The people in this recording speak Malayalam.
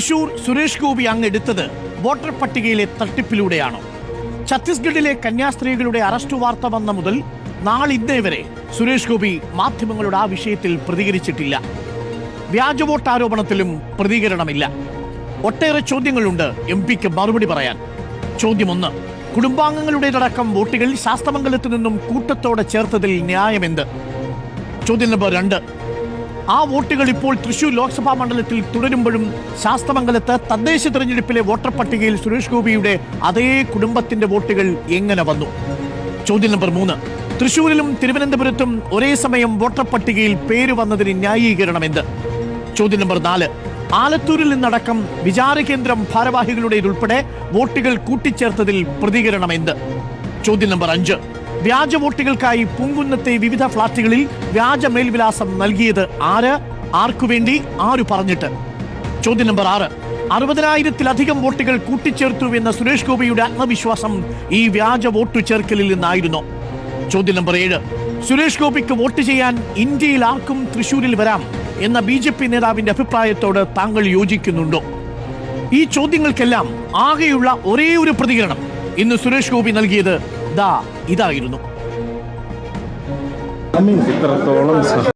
തൃശൂർ സുരേഷ് ഗോപി അങ്ങ് എടുത്തത് വോട്ടർ പട്ടികയിലെ തട്ടിപ്പിലൂടെയാണോ. ഛത്തീസ്ഗഡിലെ കന്യാസ്ത്രീകളുടെ അറസ്റ്റ് വാർത്ത വന്ന മുതൽ നാളിന്നേ വരെ സുരേഷ് ഗോപി മാധ്യമങ്ങളോട് ആ വിഷയത്തിൽ പ്രതികരിച്ചിട്ടില്ല. വ്യാജ വോട്ട് ആരോപണത്തിലും പ്രതികരണമില്ല. ഒട്ടേറെ ചോദ്യങ്ങളുണ്ട് എം പിക്ക് മറുപടി പറയാൻ. ചോദ്യം ഒന്ന് കുടുംബാംഗങ്ങളുടേതടക്കം വോട്ടുകൾ ശാസ്തമംഗലത്ത് നിന്നും കൂട്ടത്തോടെ ചേർത്തതിൽ ന്യായമെന്ത്? ചോദ്യം നമ്പർ രണ്ട് ആ വോട്ടുകൾ ഇപ്പോൾ തൃശൂർ ലോക്സഭാ മണ്ഡലത്തിൽ തുടരുമ്പോഴും ശാസ്തമംഗലത്ത് തദ്ദേശ തെരഞ്ഞെടുപ്പിലെ വോട്ടർ പട്ടികയിൽ സുരേഷ് ഗോപിയുടെ അതേ കുടുംബത്തിന്റെ വോട്ടുകൾ എങ്ങനെ വന്നു? ചോദ്യം നമ്പർ മൂന്ന്. തൃശൂരിലും തിരുവനന്തപുരത്തും ഒരേ സമയം വോട്ടർ പട്ടികയിൽ പേര് വന്നതിന് ന്യായീകരണം എന്ത്? ചോദ്യം നമ്പർ നാല്. ആലത്തൂരിൽ നിന്നടക്കം വിചാരകേന്ദ്രം ഭാരവാഹികളുടേതുൾപ്പെടെ വോട്ടുകൾ കൂട്ടിച്ചേർത്തതിൽ പ്രതികരണം എന്ത്? ചോദ്യം നമ്പർ അഞ്ച്. വ്യാജ വോട്ടുകൾക്കായി പൂങ്കുന്നത്തെ വിവിധ ഫ്ളാറ്റുകളിൽ വ്യാജ മേൽവിലാസം നൽകിയത് ആര്? ആർക്കു വേണ്ടി? ആരു പറഞ്ഞിട്ട്? ചോദ്യം നമ്പർ ആറ്. അറുപതിനായിരത്തിലധികം വോട്ടുകൾ കൂട്ടിച്ചേർത്തു എന്ന സുരേഷ് ഗോപിയുടെ ആത്മവിശ്വാസം ഈ വ്യാജ വോട്ടു ചേർക്കലിൽ നിന്നായിരുന്നു. ചോദ്യം നമ്പർ ഏഴ്. സുരേഷ് ഗോപിക്ക് വോട്ട് ചെയ്യാൻ ഇന്ത്യയിൽ ആർക്കും തൃശൂരിൽ വരാം എന്ന ബി ജെ പി നേതാവിന്റെ അഭിപ്രായത്തോട് താങ്കൾ യോജിക്കുന്നുണ്ടോ? ഈ ചോദ്യങ്ങൾക്കെല്ലാം ആകെയുള്ള ഒരേ ഒരു പ്രതികരണം ഇന്ന് സുരേഷ് ഗോപി നൽകിയത് ദാ ഇതായിരുന്നു. ഇത്രത്തോളം